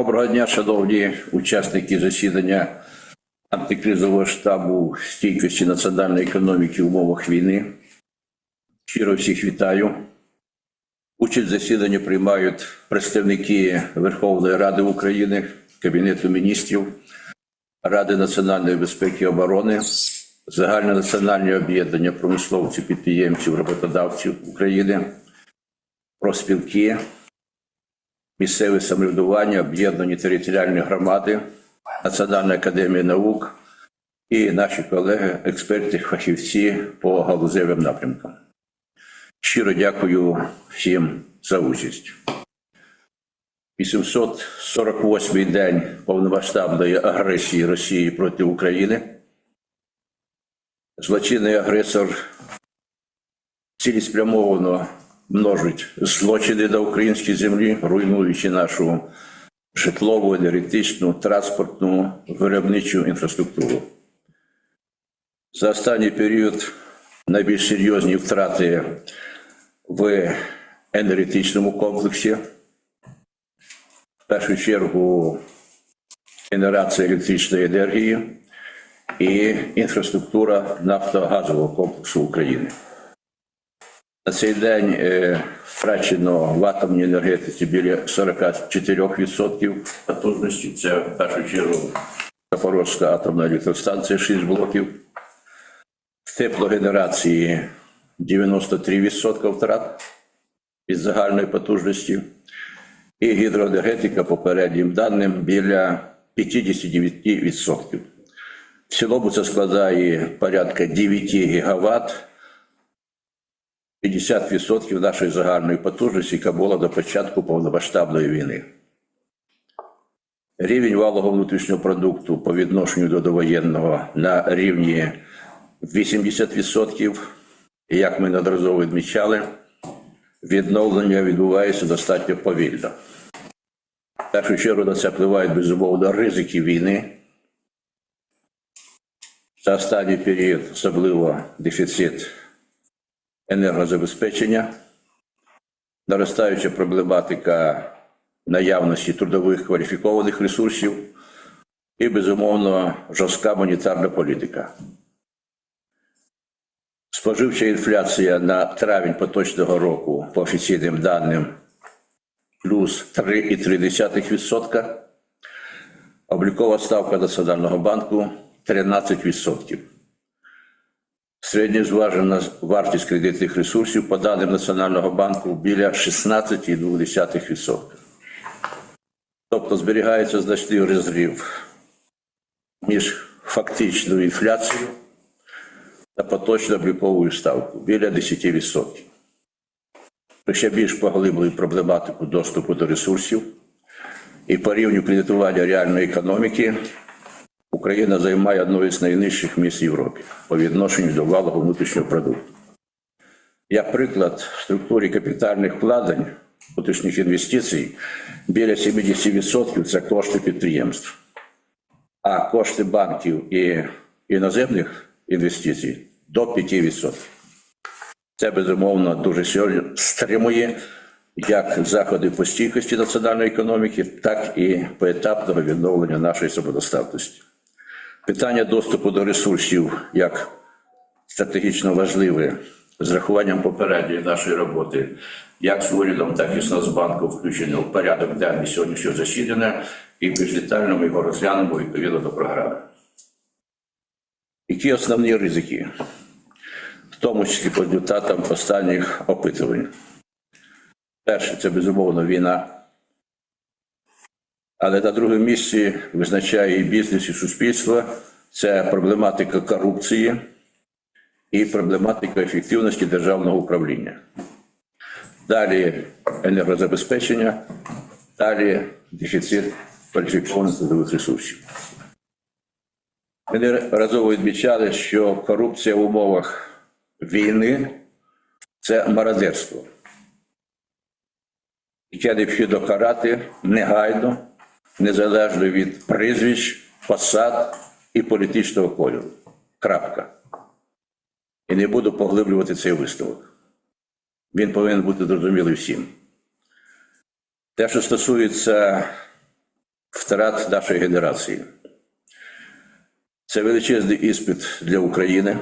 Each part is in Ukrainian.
Доброго дня, шановні учасники засідання антикризового штабу стійкості національної економіки в умовах війни. Щиро всіх вітаю. Участь в засіданні приймають представники Верховної Ради України, Кабінету міністрів, Ради національної безпеки і оборони, загальнонаціональні об'єднання промисловців, підприємців, роботодавців України, профспілки, місцеве самоврядування, об'єднані територіальні громади, Національна академія наук і наші колеги, експерти, фахівці по галузевим напрямкам. Щиро дякую всім за участь. 848-й день повномасштабної агресії Росії проти України. Злочинний агресор цілеспрямовано множить злочини на українській землі, руйнуючи нашу житлову, енергетичну, транспортну, виробничу інфраструктуру. За останній період найбільш серйозні втрати в енергетичному комплексі. В першу чергу генерація електричної енергії і інфраструктура нафтогазового комплексу України. На цей день е, втрачено в атомній енергетиці біля 44% потужності. Це в першу чергу Запорозька атомна електростанція 6 блоків. В теплогенерації 93% втрат від загальної потужності. І гідроенергетика, попереднім даним, біля 59%. В цілому це складає порядка 9 гігаватт 50% нашої загальної потужності, яка була до початку повномасштабної війни. Рівень валового внутрішнього продукту по відношенню до довоєнного на рівні 80%. І як ми неодноразово відмічали, відновлення відбувається достатньо повільно. Першу чергу на це впливають безумовно ризики війни. За останній період особливо дефіцит енергозабезпечення, наростаюча проблематика наявності трудових кваліфікованих ресурсів і, безумовно, жорстка монетарна політика. Споживча інфляція на травень поточного року по офіційним даним плюс 3,3%. Облікова ставка Національного банку 13%. Середньозважена вартість кредитних ресурсів по даним Національного банку біля 16,2%. Тобто зберігається значний розрив між фактичною інфляцією та поточною обліковою ставкою біля 10%. Ми ще більш поглиблюємо проблематику доступу до ресурсів і по рівню кредитування реальної економіки Україна займає одне з найнижчих місць Європі по відношенню до валового внутрішнього продукту. Як приклад, в структурі капітальних вкладень, внутрішніх інвестицій біля 70% це кошти підприємств, а кошти банків і іноземних інвестицій до 5%. Це безумовно дуже сьогодні стримує як заходи по стійкості національної економіки, так і поетапного відновлення нашої самодостатності. Питання доступу до ресурсів як стратегічно важливе з рахуванням попередньої нашої роботи, як з урядом, так і з Нацбанком включено в порядок денний сьогоднішнього засідання, і більш детально ми його розглянемо відповідно до програми. Які основні ризики, в тому числі по результатам останніх опитувань? Перше, це безумовно війна. Але на другому місці визначає і бізнес, і суспільство. Це проблематика корупції і проблематика ефективності державного управління. Далі енергозабезпечення, далі дефіцит кваліфікованих трудових ресурсів. Ми неразово відмічали, що корупція в умовах війни це мародерство, яке необхідно карати негайно, незалежно від прізвищ, посад і політичного кольору. Крапка. І не буду поглиблювати цей висновок. Він повинен бути зрозумілий всім. Те, що стосується втрат нашої генерації. Це величезний іспит для України,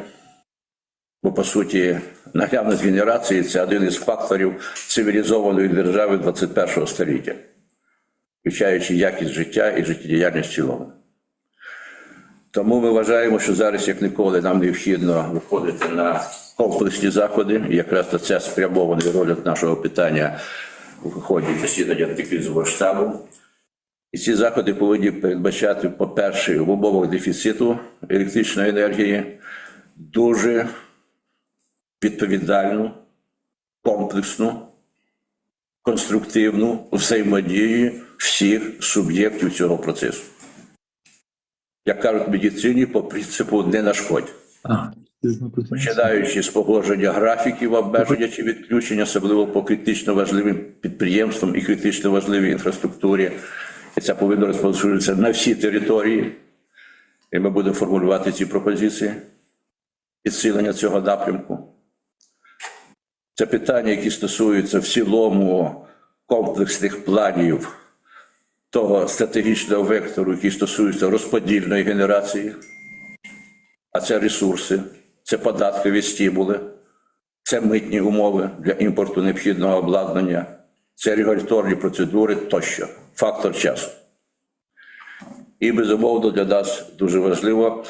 бо по суті наявність генерації це один із факторів цивілізованої держави 21 століття, включаючи якість життя і життєдіяльність в цілому. Тому ми вважаємо, що зараз, як ніколи, нам необхідно виходити на комплексні заходи. І якраз на це спрямований розгляд нашого питання у ході засідання антикризового штабу. І ці заходи повинні передбачати, по-перше, в умовах дефіциту електричної енергії дуже відповідальну, комплексну, конструктивну взаємодію всіх суб'єктів цього процесу. Як кажуть в медицині, по принципу не нашкодь. Починаючи з погодження графіків обмеження чи відключення, особливо по критично важливим підприємствам і критично важливій інфраструктурі. І це повинно розповсюджуватися на всі території. І ми будемо формулювати ці пропозиції підсилення цього напрямку. Це питання, які стосуються в цілому комплексних планів того стратегічного вектору, який стосується розподільної генерації а це ресурси, це податкові стимули, це митні умови для імпорту необхідного обладнання, це регуляторні процедури тощо, фактор часу. І безумовно для нас дуже важливо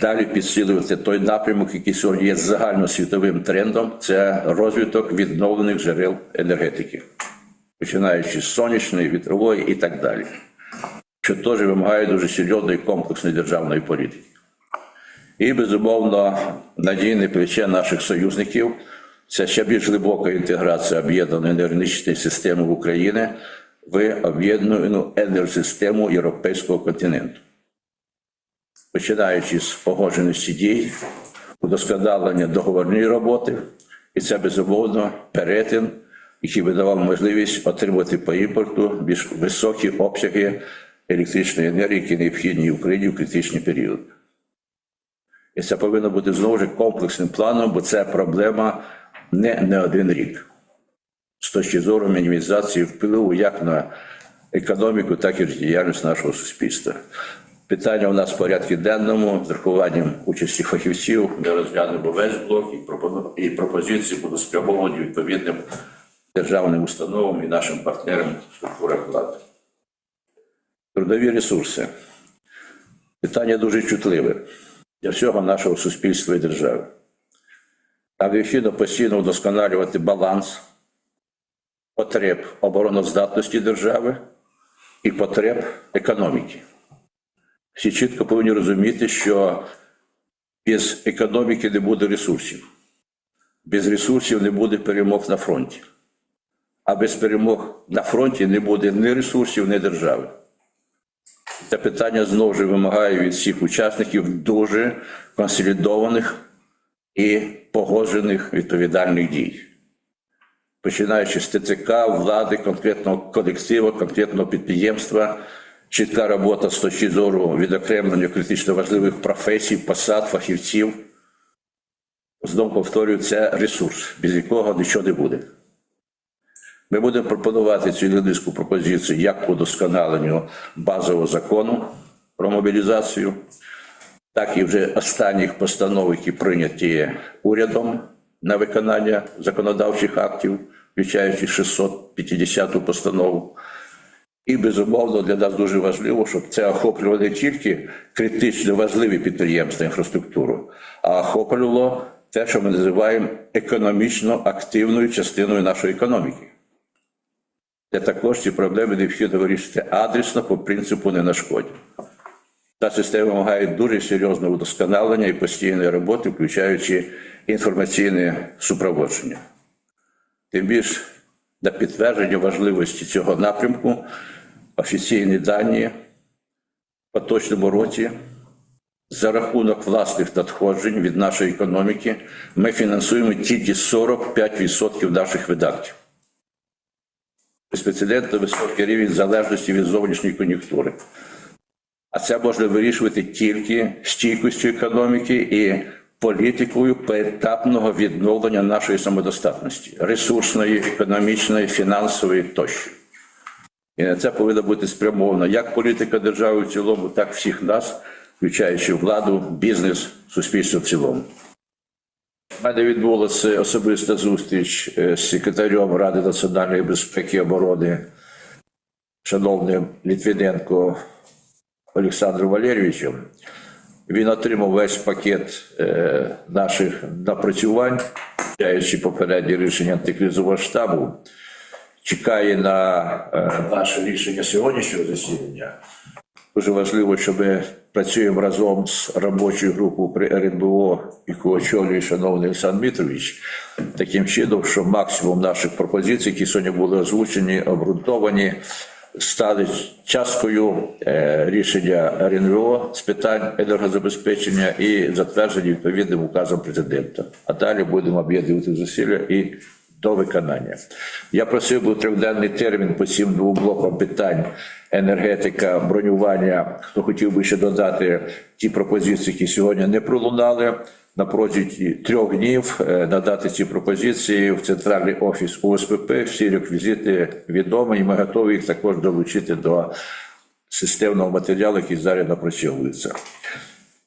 далі підсилювати той напрямок, який сьогодні є загальносвітовим трендом, це розвиток відновлених джерел енергетики, починаючи з сонячної, вітрової і так далі, що теж вимагає дуже серйозної комплексної державної політики. І, безумовно, надійне плече наших союзників це ще більш глибока інтеграція об'єднаної енергетичної системи в Україні в об'єднану енергосистему Європейського континенту. Починаючи з погодженості дій, удосконалення договорної роботи, і це безумовно перетин, який би давав можливість отримати по імпорту більш високі обсяги електричної енергії, які необхідні Україні в критичний період. І це повинно бути знову ж комплексним планом, бо це проблема не, не один рік. З точки зору мінімізації впливу як на економіку, так і діяльність нашого суспільства. Питання у нас в порядку денному з рахуванням участі фахівців. Ми розглянемо весь блок і пропозиції будуть спрямовані відповідним державним установам і нашим партнерам в структурах влади. Трудові ресурси. Питання дуже чутливе для всього нашого суспільства і держави. Нам необхідно постійно вдосконалювати баланс потреб обороноздатності держави і потреб економіки. Всі чітко повинні розуміти, що без економіки не буде ресурсів, без ресурсів не буде перемог на фронті, а без перемог на фронті не буде ні ресурсів, ні держави. Це питання знову ж вимагає від всіх учасників дуже консолідованих і погоджених відповідальних дій. Починаючи з ТЦК, влади, конкретного колективу, конкретного підприємства, чітка робота з точки зору відокремлення критично важливих професій, посад, фахівців. Знову повторюю, це ресурс, без якого нічого не буде. Ми будемо пропонувати цю низку пропозицій як по досконаленню базового закону про мобілізацію, так і вже останніх постанов, які прийняті урядом на виконання законодавчих актів, включаючи 650-ту постанову. І безумовно для нас дуже важливо, щоб це охоплювало не тільки критично важливі підприємства інфраструктуру, а охоплювало те, що ми називаємо економічно активною частиною нашої економіки де також ці проблеми необхідно вирішити адресно по принципу не нашкодь. Та система вимагає дуже серйозного удосконалення і постійної роботи, включаючи інформаційне супроводження. Тим більш на підтвердження важливості цього напрямку офіційні дані в поточному році за рахунок власних надходжень від нашої економіки ми фінансуємо тільки 45% наших видатків безпрецедентно високий рівень залежності від зовнішньої кон'юнктури. А це можна вирішувати тільки стійкістю економіки і політикою поетапного відновлення нашої самодостатності ресурсної, економічної, фінансової тощо. І на це повинна бути спрямована як політика держави в цілому, так всіх нас, включаючи владу, бізнес, суспільство в цілому. У мене відбулася особиста зустріч е, з секретарем Ради національної безпеки і оборони, шановним Літвіненко Олександром Валерійовичем. Він отримав весь пакет е, наших напрацювань, включаючи попередні рішення антикризового штабу. Чекає на е, наше рішення сьогоднішнього засідання. Дуже важливо, що ми працюємо разом з робочою групою при РНБО, яку очолює шановний Олександр Мітрович, таким чином, що максимум наших пропозицій, які сьогодні були озвучені, обґрунтовані, стали часткою е, рішення РНВО з питань енергозабезпечення і затверджені відповідним указом президента. А далі будемо об'єднувати зусилля і до виконання. Я просив би трьохденний термін по цим двом блокам питань енергетика, бронювання. Хто хотів би ще додати ті пропозиції, які сьогодні не пролунали. На протязі трьох днів е, надати ці пропозиції в центральний офіс УСПП. Всі реквізити відомі, і ми готові їх також долучити до системного матеріалу, який зараз напрацьовується.